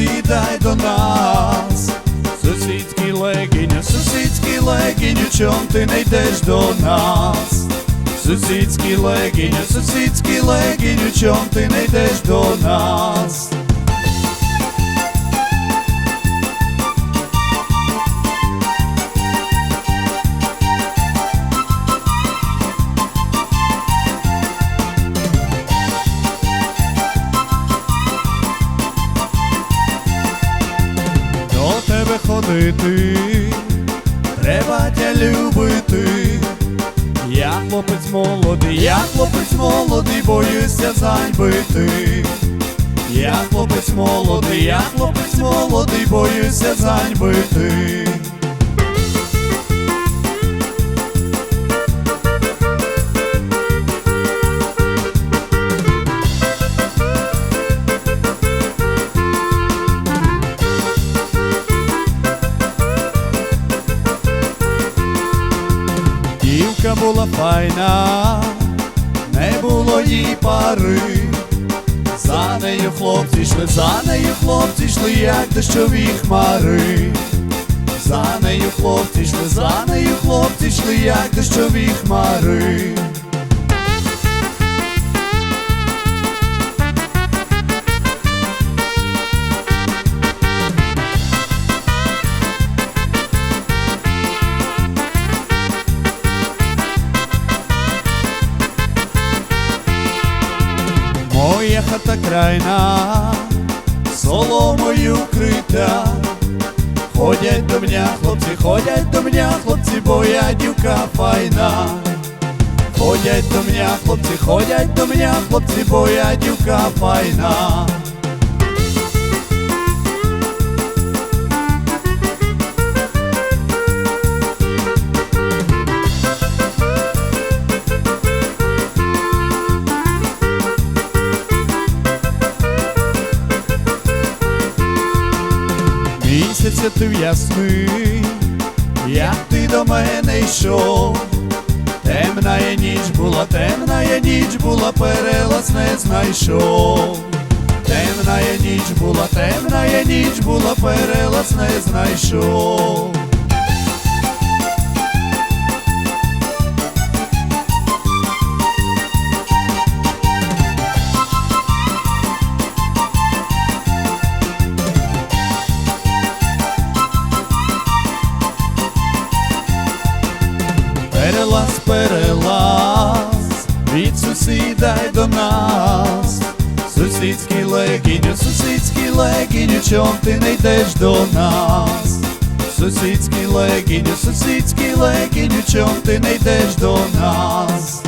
сідай до нас. Сусідський легіню, сусідський легіню, чом ти не йдеш до нас? Сусідський легіню, сусідський легіню, чом ти не йдеш до нас? Тебе ходити, треба тя любити. Я хлопець молодий, я хлопець молодий, боюся заньбити. Я хлопець молодий, я хлопець молодий, боюся заньбити. Була файна, не було їй пари. За нею хлопці йшли, за нею хлопці йшли, як дощові хмари. За нею хлопці йшли, за нею хлопці йшли, як дощові хмари. Хата крайна, соломою крита. Ходять до мене хлопці, ходять до мене хлопці, бо я дівка файна. Ходять до мене хлопці, ходять до мене хлопці, бо я дівка файна. Місяця ти ясний, як ти до мене йшов. Темна є ніч була, темна є ніч була, перелаз не знайшов. Темна є ніч була, темна є ніч була, перелаз не знайшов. Перелаз, перелаз, від сусіда й до нас. Сусідський легіню, сусідський легіню, чом ти не йдеш до нас? Сусідський легіню, сусідський легіню, чом ти не йдеш до нас?